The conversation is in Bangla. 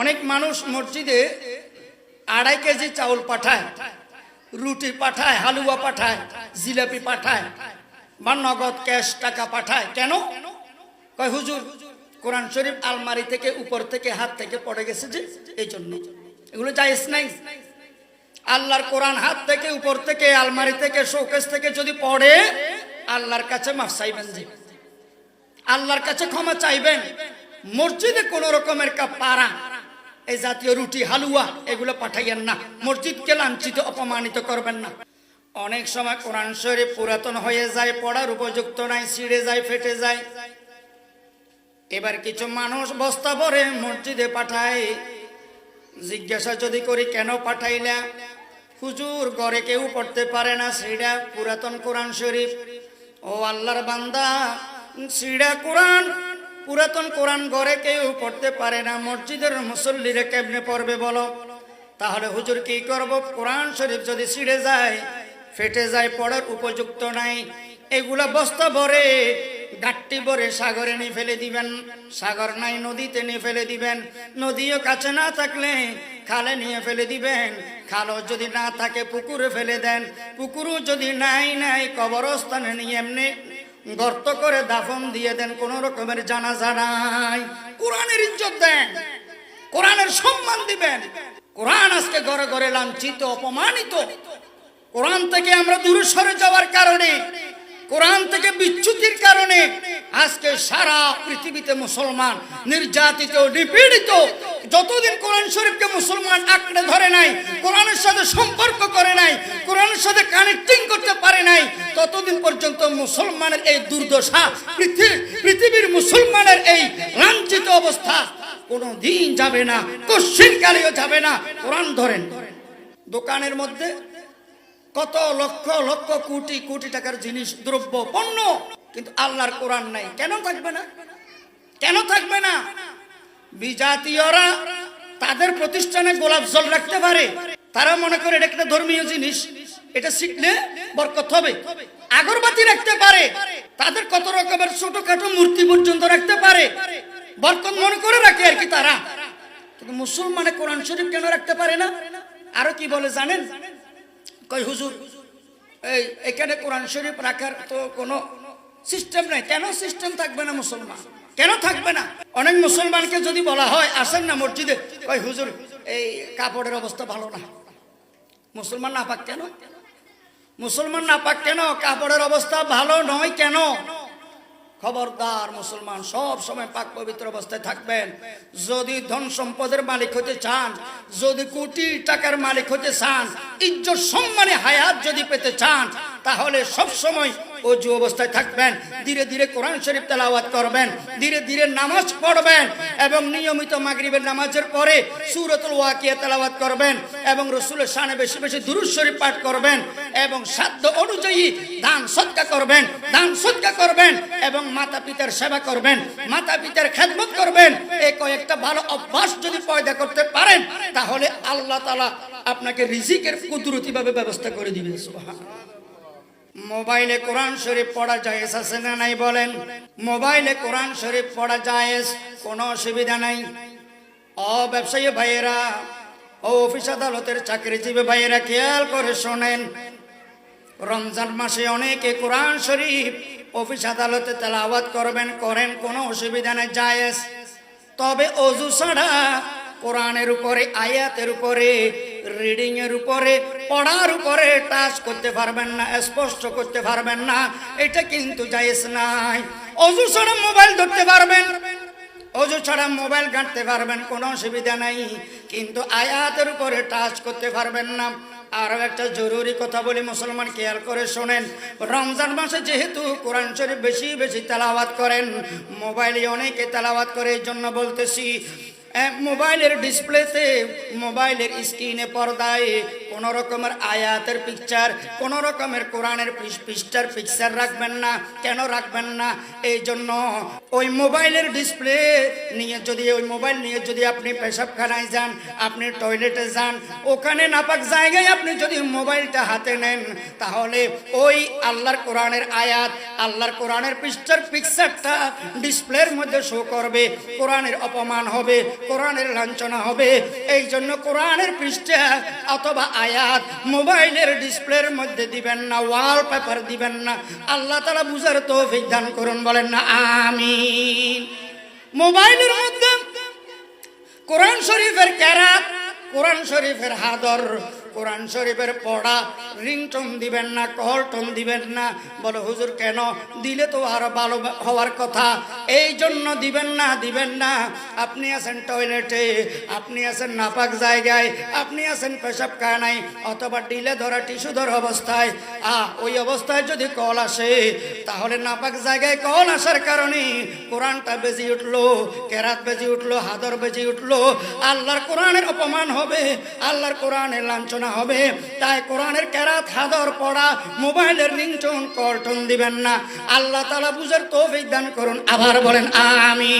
অনেক মানুষ মসজিদে আড়াই কেজি চাউল পাঠায়, রুটি পাঠায়, হালুয়া পাঠায়, জিলাপি পাঠায়, বা নগদ ক্যাশ টাকা পাঠায়। কেন? কয়, হুজুর, কোরআন শরীফ আলমারি থেকে উপর থেকে হাত থেকে পড়ে গেছে যে, এই জন্য। এগুলো জায়েজ নাই। আল্লাহর কোরআন হাত থেকে উপর থেকে, আলমারি থেকে, শোকেস থেকে যদি পড়ে, আল্লাহর কাছে মাফ চাইবেন যে। আল্লাহর কাছে ক্ষমা চাইবেন। মসজিদে কোন রকমের কা এই জাতীয় রুটি, হালুয়া, এগুলো পাঠাইয়েন না। মসজিদকে লাঞ্ছিত, অপমানিত করবেন না। অনেক সময় কোরআন শরীফ পুরাতন হয়ে যায়, পড়ার উপযুক্ত নাই, ছিঁড়ে যায়, ফেটে যায়। এবার কিছু মানুষ বস্তা ভরে মসজিদে পাঠায়। জিজ্ঞাসা যদি করি, কেন পাঠাইলা? হুজুর, ঘরে কেউ পড়তে পারে না সেটা পুরাতন কোরআন শরীফ। ও আল্লাহর বান্দা সিডা কোরআন পুরাতন কোরআন ঘরে কেউ পড়তে পারে না, মসজিদের মুসল্লিরা কেমনে পড়বে বলো? তাহলে হুজুর কি করব? কোরআন শরীফ যদি ছিঁড়ে যায়, ফেটে যায়, পড়ার উপযুক্ত নাই, এগুলা বস্তা ভরে, গাট্টি ভরে সাগরে নিয়ে ফেলে দিবেন। সাগর নাই, নদীতে নিয়ে ফেলে দিবেন। নদীও কাছে না থাকলে খালে নিয়ে ফেলে দিবেন। খালও যদি না থাকে, পুকুরে ফেলে দেন। পুকুরও যদি নাই নাই, কবরস্থানে নিয়ে এমনি গর্ত করে দাফন দিয়ে দেন, কোন রকমের জানাজা নাই। কোরআনের ইজ্জত দেন, কোরআনের সম্মান দিবেন। কোরআন আজকে ঘরে ঘরে লাঞ্ছিত, অপমানিত। কোরআন থেকে আমরা দূরে সরে যাওয়ার কারণে, কোরআন থেকে বিচ্যুতির কারণে আজকে সারা পৃথিবীতে মুসলমান নির্যাতিত, নিপীড়িত, যতদিন কোরআন শরীফকে মুসলমান আঁকড়ে ধরে নাই, কোরআনের সাথে সম্পর্ক করে নাই, কোরআনের সাথে কানেক্টিং করতে পারে নাই ততদিন পর্যন্ত মুসলমানের এই দুর্দশা পৃথিবী- পৃথিবীর মুসলমানের এই লাঞ্ছিত অবস্থা কোনো দিন যাবে না কশ্চিন কালেও যাবে না। কোরআন ধরেন, দোকানের মধ্যে কত লক্ষ লক্ষ কোটি কোটি টাকার জিনিস, দ্রব্য, পণ্য, কিন্তু আল্লাহর কোরআন নাই। কেন থাকবে না? কেন থাকবে না? বিজাতীয়রা তাদের প্রতিষ্ঠানে গোলাপ জল রাখতে পারে। তারা মনে করে এটা একটা ধর্মীয় জিনিস। এটা শিখলে বরকত হবে। আগরবাতি রাখতে পারে। তাদের কত রকমের ছোটখাটো মূর্তি পর্যন্ত রাখতে পারে। বরকত মনে করে রাখে আর কি তারা। কিন্তু মুসলমানে কোরআন শরীফ কেন রাখতে পারে না? আরও কি বলে জানেন? কই হুজুর, এই, এখানে কোরআন শরীফ রাখার তো কোনো সিস্টেম নাই। কেন সিস্টেম থাকবে না মুসলমান? কেন থাকবে না? অনেক মুসলমানকে যদি বলা হয়, আসেন না মসজিদে। কই হুজুর, এই কাপড়ের অবস্থা ভালো না। মুসলমান না পাক কেন? মুসলমান না পাক কেন? কাপড়ের অবস্থা ভালো নয় কেন? খবরদার মুসলমান সব সময় পাক পবিত্র অবস্থায় থাকবেন। যদি ধন সম্পদের মালিক হতে চান, যদি কোটি টাকার মালিক হতে চান, ইজ্জত সম্মানে হায়াত যদি পেতে চান, তাহলে সব সময় অজু অবস্থায় থাকবেন। ধীরে ধীরে কোরআন শরীফ তেলাওয়াত করবেন। ধীরে ধীরে নামাজ পড়বেন এবং নিয়মিত মাগরিবের নামাজের পরে সুরতুল ওয়াকিয়া তেলাওয়াত করবেন এবং রসুলের শানে বেশি বেশি দুরুদ শরীফ পাঠ করবেন এবং সাধ্য অনুযায়ী দান সৎকা করবেন, দান সৎকা করবেন এবং মাতা পিতার সেবা করবেন মাতা পিতার খেদমত করবেন। এই কয়েকটা ভালো অভ্যাস যদি পয়দা করতে পারেন, তাহলে আল্লাহ তালা আপনাকে রিজিকের কুদরতিভাবে ব্যবস্থা করে দিবেন, সুবহানাল্লাহ। মোবাইলে কোরআন শরীফ পড়া জায়েজ আছে না নাই বলেন? মোবাইলে কোরআন শরীফ পড়া জায়েজ, কোনো অসুবিধা নাই। ও ব্যবসায়ী ভাইয়েরা, ও অফিস আদালতের চাকরিজীবী ভাইয়েরা, খেয়াল করে শোনেন, রমজান মাসে অনেকে কোরআন শরীফ অফিস আদালতে তেলাওয়াত করবেন, করেন, কোনো অসুবিধা নেই, জায়েজ। তবে অজু ছাড়া কোরআনের উপরে, আয়াতের উপরে রিডিং এর উপরে, পড়ার উপরে টাচ করতে পারবেন না, স্পষ্ট করতে পারবেন না, এটা কিন্তু জায়েজ নাই। অজু ছাড়া মোবাইল ধরতে পারবেন, অজু ছাড়া মোবাইল ঘাঁটতে পারবেন, কোনো অসুবিধা নাই। কিন্তু আয়াতের উপরে টাচ করতে পারবেন না। আরও একটা জরুরি কথা বলি, মুসলমান কেয়ার করে শোনেন, রমজান মাসে যেহেতু কোরআন শরীফ বেশি বেশি তেলাওয়াত করেন, মোবাইলে অনেকে তেলাওয়াত করে, এই জন্য বলতেছি মোবাইলের ডিসপ্লেতে, মোবাইলের স্ক্রিনে পর্দায় কোন রকমের আয়াতের পিকচার কোন রকমের কোরআনের পৃষ্ঠার পিকচার রাখবেন না। কেন রাখবেন না? এই জন্য ওই মোবাইলের ডিসপ্লে নিয়ে যদি, ওই মোবাইল নিয়ে যদি আপনি পেশাবখানায় যান, আপনি টয়লেটে যান, ওখানে নাপাক জায়গায় আপনি যদি মোবাইলটা হাতে নেন, তাহলে ওই আল্লাহর কোরআনের আয়াত আল্লাহর কোরআনের পৃষ্ঠার পিকচারটা ডিসপ্লের মধ্যে শো করবে, কোরআনের অপমান হবে, কোরআনের লাঞ্ছনা হবে। এই জন্য কোরআনের পৃষ্ঠা অথবা আয়াত মোবাইলের ডিসপ্লের মধ্যে দিবেন না ওয়াল পেপার দিবেন না। আল্লাহ তালা বুঝার তৌফিক দান করুন, বলেন না আমি মোবাইলের মধ্যে কোরআন শরীফের ক্যারাত, কোরআন শরীফের হাদর কোরআন শরীফের পড়া, রিংটন দিবেন না কল টোন দিবেন না। বলে, হুজুর, কেন? দিলে তো আরও ভালো হওয়ার কথা। এই জন্য দিবেন না দিবেন না। আপনি আছেন টয়লেটে, আপনি আছেন নাপাক জায়গায়, আপনি আছেন পেশাব কানায় অথবা ডিলে ধরা, টিস্যু ধরা অবস্থায়। আ, ওই অবস্থায় যদি কল আসে, তাহলে নাপাক জায়গায় কল আসার কারণে কোরআনটা বেজে উঠল, কেরাত বেজে উঠল, হাদর বেজে উঠল। আল্লাহর কোরআনের অপমান হবে, আল্লাহর কোরআনের লাঞ্ছনা হবে। তাই কোরআনের কেরাত, হাদর, পড়া, মোবাইলের রিংটোন কর্টন দিবেন না। আল্লাহ তালা বুঝার তৌফিক দান করুন। আবার বলেন আমি